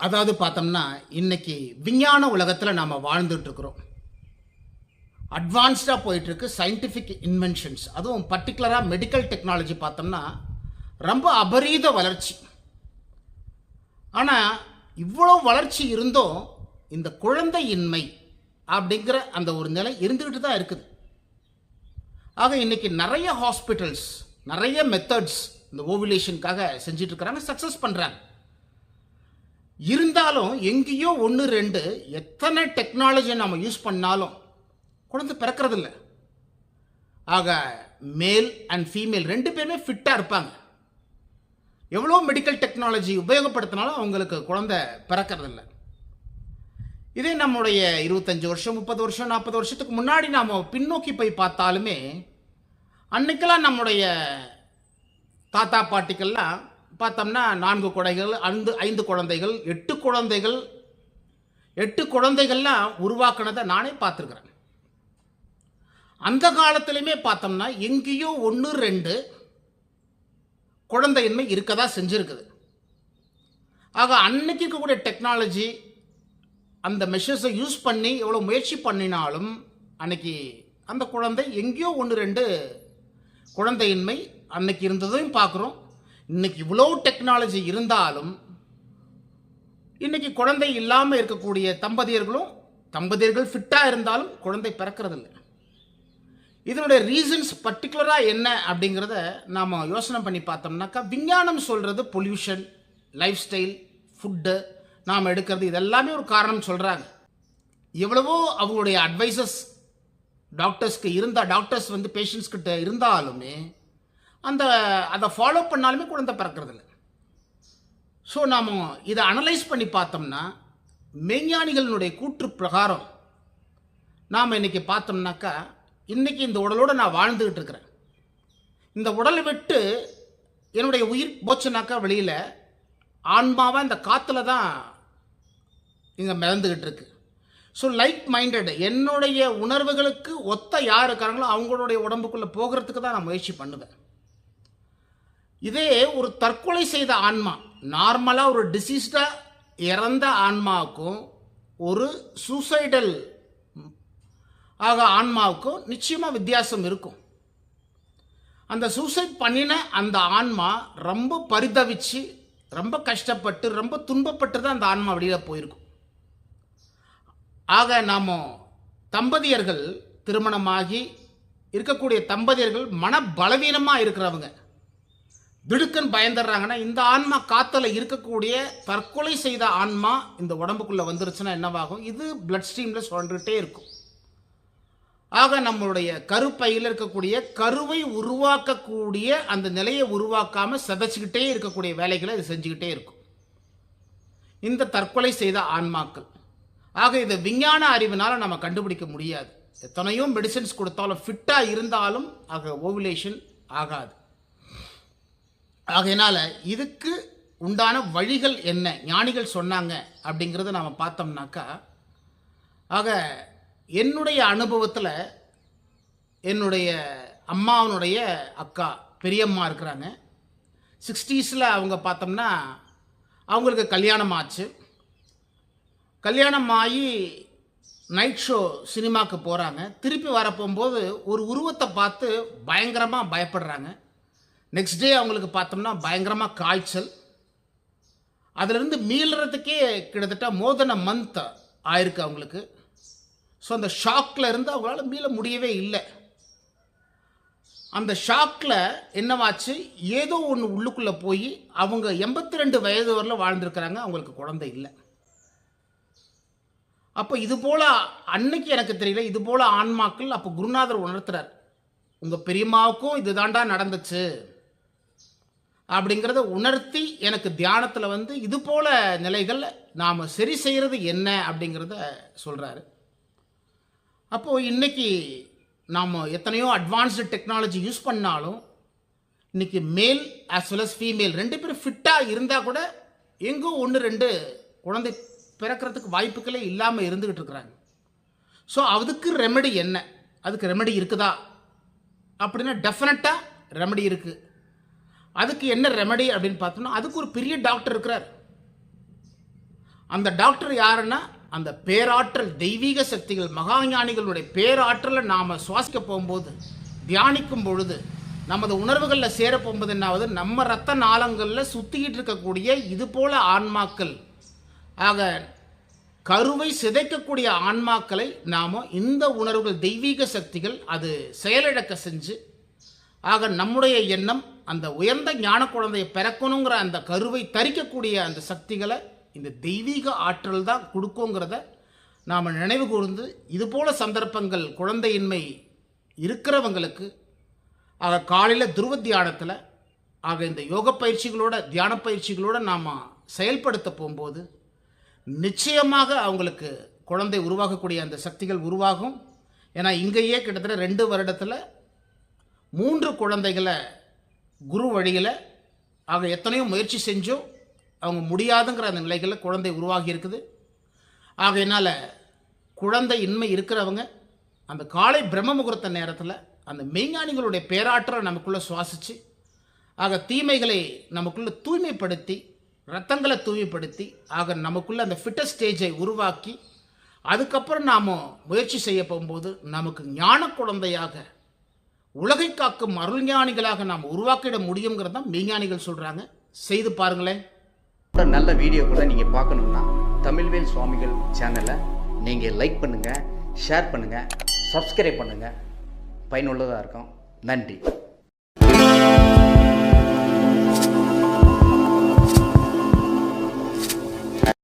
அதாவது பார்த்தோம்னா இன்னைக்கு விஞ்ஞான உலகத்தில் நாம் வாழ்ந்துட்டுருக்குறோம். அட்வான்ஸ்டாக போயிட்டுருக்கு சயின்டிஃபிக் இன்வென்ஷன்ஸ் அதுவும் பர்டிகுலராக மெடிக்கல் டெக்னாலஜி பார்த்தோம்னா ரொம்ப அபரீத வளர்ச்சி. ஆனால் இவ்வளோ வளர்ச்சி இருந்தும் இந்த குழந்தையின்மை அப்படிங்கிற அந்த ஒரு நிலை இருந்துக்கிட்டு தான் இருக்குது. ஆக இன்னைக்கு நிறைய ஹாஸ்பிட்டல்ஸ் நிறைய மெத்தட்ஸ் இந்த ஓவிலேஷனுக்காக செஞ்சிட்ருக்கிறாங்க சக்ஸஸ் பண்ணுறாங்க இருந்தாலும் எங்கேயோ ஒன்று ரெண்டு எத்தனை டெக்னாலஜியை நம்ம யூஸ் பண்ணாலும் குழந்தை பிறக்கறதில்ல. ஆக மேல் அண்ட் ஃபீமேல் ரெண்டு பேருமே ஃபிட்டாக இருப்பாங்க. எவ்வளோ மெடிக்கல் டெக்னாலஜி உபயோகப்படுத்தினாலும் அவங்களுக்கு குழந்தை பிறக்கறதில்ல. இதே நம்முடைய இருபத்தஞ்சி வருஷம் முப்பது வருஷம் நாற்பது வருஷத்துக்கு முன்னாடி நாம் பின்னோக்கி போய் பார்த்தாலுமே அன்னைக்கெல்லாம் நம்முடைய தாத்தா பாட்டிக்கெல்லாம் பார்த்தோம்னா நான்கு குடைகள் ஐந்து ஐந்து குழந்தைகள் எட்டு குழந்தைகள். எட்டு குழந்தைகள்லாம் உருவாக்குனதை நானே பார்த்துருக்குறேன். அந்த காலத்துலையுமே பார்த்தோம்னா எங்கேயோ ஒன்று ரெண்டு குழந்தையின்மை இருக்கதா செஞ்சுருக்குது. ஆக அன்னைக்கு இருக்கக்கூடிய டெக்னாலஜி அந்த மெஷர்ஸை யூஸ் பண்ணி எவ்வளோ முயற்சி பண்ணினாலும் அன்னைக்கு அந்த குழந்தை எங்கேயோ ஒன்று ரெண்டு குழந்தையின்மை அன்னைக்கு இருந்ததையும் பார்க்குறோம். இன்னைக்கு இவ்வளோ டெக்னாலஜி இருந்தாலும் இன்னைக்கு குழந்தை இல்லாமல் இருக்கக்கூடிய தம்பதியர்களும் தம்பதியர்கள் ஃபிட்டாக இருந்தாலும் குழந்தை பிறக்கிறதில்ல. இதனுடைய ரீசன்ஸ் பர்டிகுலராக என்ன அப்படிங்கிறத நாம் யோசனை பண்ணி பார்த்தோம்னாக்கா விஞ்ஞானம் சொல்கிறது பொல்யூஷன் லைஃப் ஸ்டைல் ஃபுட்டு நாம் எடுக்கிறது இதெல்லாமே ஒரு காரணம் சொல்கிறாங்க எவ்வளவோ அவங்களுடைய அட்வைசஸ் டாக்டர்ஸ்க்கு இருந்தால் டாக்டர்ஸ் வந்து பேஷண்ட்ஸ்கிட்ட இருந்தாலுமே அந்த அதை ஃபாலோ பண்ணாலுமே குழந்தை பிறக்கிறதில்ல. ஸோ நாம் இதை அனலைஸ் பண்ணி பார்த்தோம்னா மெய்ஞானிகளினுடைய கூற்று பிரகாரம் நாம் இன்னைக்கு பார்த்தோம்னாக்கா இன்றைக்கி இந்த உடலோடு நான் வாழ்ந்துக்கிட்டு இருக்கிறேன். இந்த உடலை விட்டு என்னுடைய உயிர் போச்சுனாக்கா வெளியில் ஆன்மாவாக இந்த காற்றுல தான் இங்கே மிதந்துக்கிட்டு இருக்கு. ஸோ லைக் மைண்டட் என்னுடைய உணர்வுகளுக்கு ஒத்த யார் இருக்காங்களோ அவங்களுடைய உடம்புக்குள்ளே போகிறதுக்கு தான் நான் முயற்சி பண்ணுவேன். இதே ஒரு தற்கொலை செய்த ஆன்மா நார்மலாக ஒரு டிசீஸ்டாக இறந்த ஆன்மாவுக்கும் ஒரு சூசைடல் ஆக ஆன்மாவுக்கும் நிச்சயமாக வித்தியாசம் இருக்கும். அந்த சூசைட் பண்ணின அந்த ஆன்மா ரொம்ப பரிதவிச்சு ரொம்ப கஷ்டப்பட்டு ரொம்ப துன்பப்பட்டு தான் அந்த ஆன்மா வெளியில் போயிருக்கும். ஆக நாம் தம்பதியர்கள் திருமணமாகி இருக்கக்கூடிய தம்பதியர்கள் மன பலவீனமாக இருக்கிறவங்க. திடுக்கன் பயந்துடுறாங்கன்னா இந்த ஆன்மா காத்துல இருக்கக்கூடிய தற்கொலை செய்த ஆன்மா இந்த உடம்புக்குள்ளே வந்துருச்சுன்னா என்னவாகும்? இது பிளட் ஸ்ட்ரீமில் சுழண்டுகிட்டே இருக்கும். ஆக நம்மளுடைய கருப்பையில் இருக்கக்கூடிய கருவை உருவாக்கக்கூடிய அந்த நிலையை உருவாக்காமல் சிதைச்சிக்கிட்டே இருக்கக்கூடிய வேலைகளை இது செஞ்சுக்கிட்டே இருக்கும். இந்த தற்கொலை செய்த ஆன்மாக்கள். ஆக இதை விஞ்ஞான அறிவினால் நம்ம கண்டுபிடிக்க முடியாது. எத்தனையோ மெடிசின்ஸ் கொடுத்தாலும் ஃபிட்டாக இருந்தாலும் ஆக ஓவுலேஷன் ஆகாது. ஆகையினால் இதுக்கு உண்டான வழிகள் என்ன? ஞானிகள் சொன்னாங்க அப்படிங்கிறத நாம் பார்த்தோம்னாக்கா ஆக என்னுடைய அனுபவத்தில் என்னுடைய அம்மாவனுடைய அக்கா பெரியம்மா இருக்கிறாங்க. சிக்ஸ்டீஸில் அவங்க பார்த்தோம்னா அவங்களுக்கு கல்யாணம் ஆச்சு. கல்யாணம் ஆகி நைட் ஷோ சினிமாவுக்கு போகிறாங்க திருப்பி வர போகும்போது ஒரு உருவத்தை பார்த்து பயங்கரமாக பயப்படுறாங்க. நெக்ஸ்ட் டே அவங்களுக்கு பார்த்தோம்னா பயங்கரமாக காய்ச்சல். அதிலிருந்து மீளுறதுக்கே கிட்டத்தட்ட மோதன மந்த் ஆயிருக்கு அவங்களுக்கு. ஸோ அந்த ஷாக்கில் இருந்து அவங்களால மீள முடியவே இல்லை. அந்த ஷாக்கில் என்னவாச்சு? ஏதோ ஒன்று உள்ளுக்குள்ளே போய் அவங்க எண்பத்தி ரெண்டு வயது வரல வாழ்ந்துருக்கிறாங்க அவங்களுக்கு குழந்தை இல்லை. அப்போ இது போல் அன்னைக்கு எனக்கு தெரியல இது போல் ஆன்மாக்கள் அப்போ குருநாதர் உணர்த்துறார். உங்கள் பெரியம்மாவுக்கும் இதுதாண்டா நடந்துச்சு. அப்படிங்கிறத உணர்த்தி எனக்கு தியானத்தில் வந்து இது போல நிலைகள் நாம் சரி செய்கிறது என்ன அப்படிங்கிறத சொல்கிறாரு அப்போது இன்றைக்கி நாம் எத்தனையோ அட்வான்ஸ்டு டெக்னாலஜி யூஸ் பண்ணாலும் இன்றைக்கி மேல் ஆஸ் வெல் அஸ் ஃபீமேல் ரெண்டு பேரும் ஃபிட்டாக இருந்தால் கூட எங்கோ ஒன்று ரெண்டு குழந்தை பிறக்கிறதுக்கு வாய்ப்புகளே இல்லாமல் இருந்துக்கிட்டு இருக்கிறாங்க. ஸோ அதுக்கு ரெமெடி என்ன? அதுக்கு ரெமெடி இருக்குதா? அப்படின்னா டெஃபினட்டாக ரெமெடி இருக்குது அதுக்கு என்ன ரெமடி அப்படின்னு பார்த்தோம்னா அதுக்கு ஒரு பெரிய டாக்டர் இருக்கிறார். அந்த டாக்டர் யாருன்னா அந்த பேராற்றல் தெய்வீக சக்திகள் மகாஞானிகளுடைய பேராற்றலை நாம் சுவாசிக்க போகும்போது தியானிக்கும் பொழுது நமது உணர்வுகளில் சேர போகும்போது என்னாவது நம்ம ரத்த நாளங்களில் சுற்றிக்கிட்டு இருக்கக்கூடிய இது போல ஆன்மாக்கள் ஆக கருவை சிதைக்கக்கூடிய ஆன்மாக்களை நாம் இந்த உணர்வுகள் தெய்வீக சக்திகள் அது செயலிழக்க செஞ்சு ஆக நம்முடைய எண்ணம் அந்த உயர்ந்த ஞான குழந்தையை பிறக்கணுங்கிற அந்த கருவை தரிக்கக்கூடிய அந்த சக்திகளை இந்த தெய்வீக ஆற்றல் தான் கொடுக்குங்கிறத நாம் நினைவு கூர்ந்து இதுபோல சந்தர்ப்பங்கள் குழந்தையின்மை இருக்கிறவங்களுக்கு ஆக காலையில் துருவ தியானத்தில் ஆக இந்த யோக பயிற்சிகளோட தியான பயிற்சிகளோடு நாம் செயல்படுத்த போகும்போது நிச்சயமாக அவங்களுக்கு குழந்தை உருவாகக்கூடிய அந்த சக்திகள் உருவாகும். ஏன்னா இங்கேயே கிட்டத்தட்ட ரெண்டு வருடத்தில் மூன்று குழந்தைகளை குரு வழியில் ஆக எத்தனையோ முயற்சி செஞ்சும் அவங்க முடியாதுங்கிற அந்த நிலைகளில் குழந்தை உருவாகி இருக்குது. ஆகையினால் குழந்தை இன்மை இருக்கிறவங்க அந்த காலை பிரம்ம முகூர்த்த நேரத்தில் அந்த மெய்ஞானிகளுடைய பேராற்றலை நமக்குள்ளே சுவாசித்து ஆக தீமைகளை நமக்குள்ளே தூய்மைப்படுத்தி ரத்தங்களை தூய்மைப்படுத்தி ஆக நமக்குள்ளே அந்த ஃபிட்டர் ஸ்டேஜை உருவாக்கி அதுக்கப்புறம் நாம் முயற்சி செய்ய போகும்போது நமக்கு ஞான குழந்தையாக உலகை காக்கும் அருள்ஞானிகளாக நாம் உருவாக்கிட முடியுங்கிறது தான் மெய்ஞானிகள் சொல்கிறாங்க செய்து பாருங்களேன். நல்ல வீடியோ கூட நீங்கள் பார்க்கணுன்னா தமிழ்வேல் சுவாமிகள் சேனலை நீங்கள் லைக் பண்ணுங்கள் ஷேர் பண்ணுங்கள் சப்ஸ்கிரைப் பண்ணுங்கள் பயனுள்ளதாக இருக்கும். நன்றி.